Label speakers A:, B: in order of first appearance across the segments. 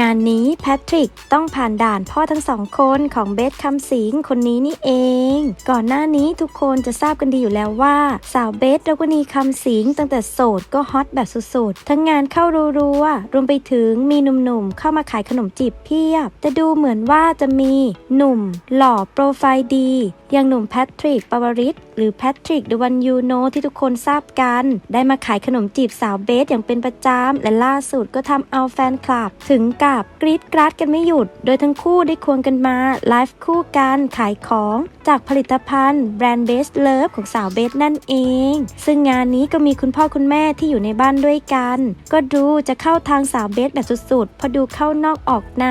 A: งานนี้แพทริกต้องผ่านด่านพ่อทั้งสองคนของเบสคำสิงคนนี้นี่เอง ก่อนหน้านี้ทุกคนจะทราบกันดีอยู่แล้วว่า สาวเบสดรณีคำสิงตั้งแต่โสดก็ฮอตแบบสุดๆ ทั้งงานเข้ารัวๆรวมไปถึงมีหนุ่มๆ เข้ามาขายขนมจีบเพียบ แต่ดูเหมือนว่าจะมีหนุ่ม หล่อโปรไฟล์ดี อย่างหนุ่มแพทริกปาวริศหรือแพทริกเดวันยูโนที่ทุกคนทราบกัน ได้มาขายขนมจีบสาวเบสอย่างเป็นประจำและล่าสุดก็ทำเอาแฟนคลับ ถึงกับกรีดกราดกันไม่หยุด โดยทั้งคู่ได้ควงกันมาไลฟ์คู่กันขายของ จากผลิตภัณฑ์แบรนด์เบสเลิฟของสาวเบสนั่นเอง ซึ่งงานนี้ก็มีคุณพ่อคุณแม่ที่อยู่ในบ้านด้วยกัน ก็ดูจะเข้าทางสาวเบสแบบสุดๆ พอดูเข้านอกออกใน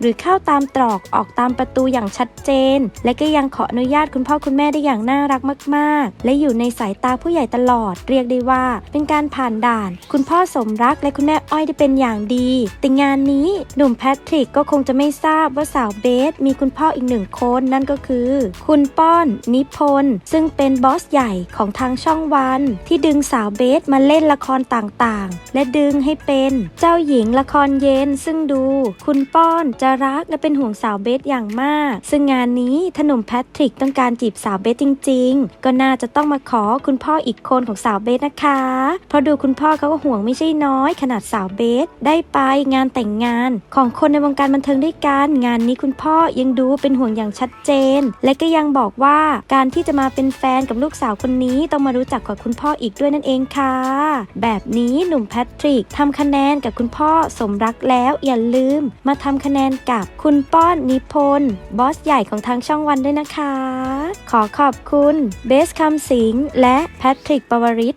A: หรือเข้าตามตรอกออกตามประตูอย่างชัดเจน และก็ยังขออนุญาตคุณพ่อคุณแม่ได้อย่างน่ารักมากๆ และอยู่ในสายตาผู้ใหญ่ตลอด เรียกได้ว่า เป็นการผ่านด่าน คุณพ่อสมรักและคุณแม่อ้อยได้เป็นอย่างดี แต่งานนี้หนุ่มแพทริกก็คงจะไม่ทราบว่าสาวเบสมีคุณพ่ออีกหนึ่งคนนั่นก็คือ คุณป้อน นิพนธ์ซึ่งเป็นบอสใหญ่ของทางช่องวัน ที่ดึงสาวเบสมาเล่นละครต่างๆ และดึงให้เป็นเจ้าหญิงละครเย็น ซึ่งดู คุณป้อนจะรักและเป็นห่วงสาวเบสอย่างมาก ซึ่งงานนี้ถนุ่มแพทริกต้องการจีบสาวเบสจริง ๆ ก็น่าจะต้องมาขอคุณพ่ออีกคนของสาวเบสนะคะ เพราะดูคุณพ่อเขาก็ห่วงไม่ใช่น้อย ขนาดสาวเบสได้ไปงานแต่งงาน ของคนในวงการบันเทิงด้วยกันงานนี้คุณพ่อยังดูเป็นห่วงอย่างชัดเจน และก็ยังบอกว่าการที่จะมาเป็นแฟนกับลูกสาวคนนี้ต้องมารู้จักกับคุณพ่ออีกด้วยนั่นเองค่ะ แบบนี้หนุ่มแพทริกทำคะแนนกับคุณพ่อสมรักแล้วอย่าลืม มาทำคะแนนกับคุณป้อนนิพนธ์บอสใหญ่ของทางช่องวันด้วยนะคะ ขอขอบคุณเบสคำสิงและแพทริกปวริศ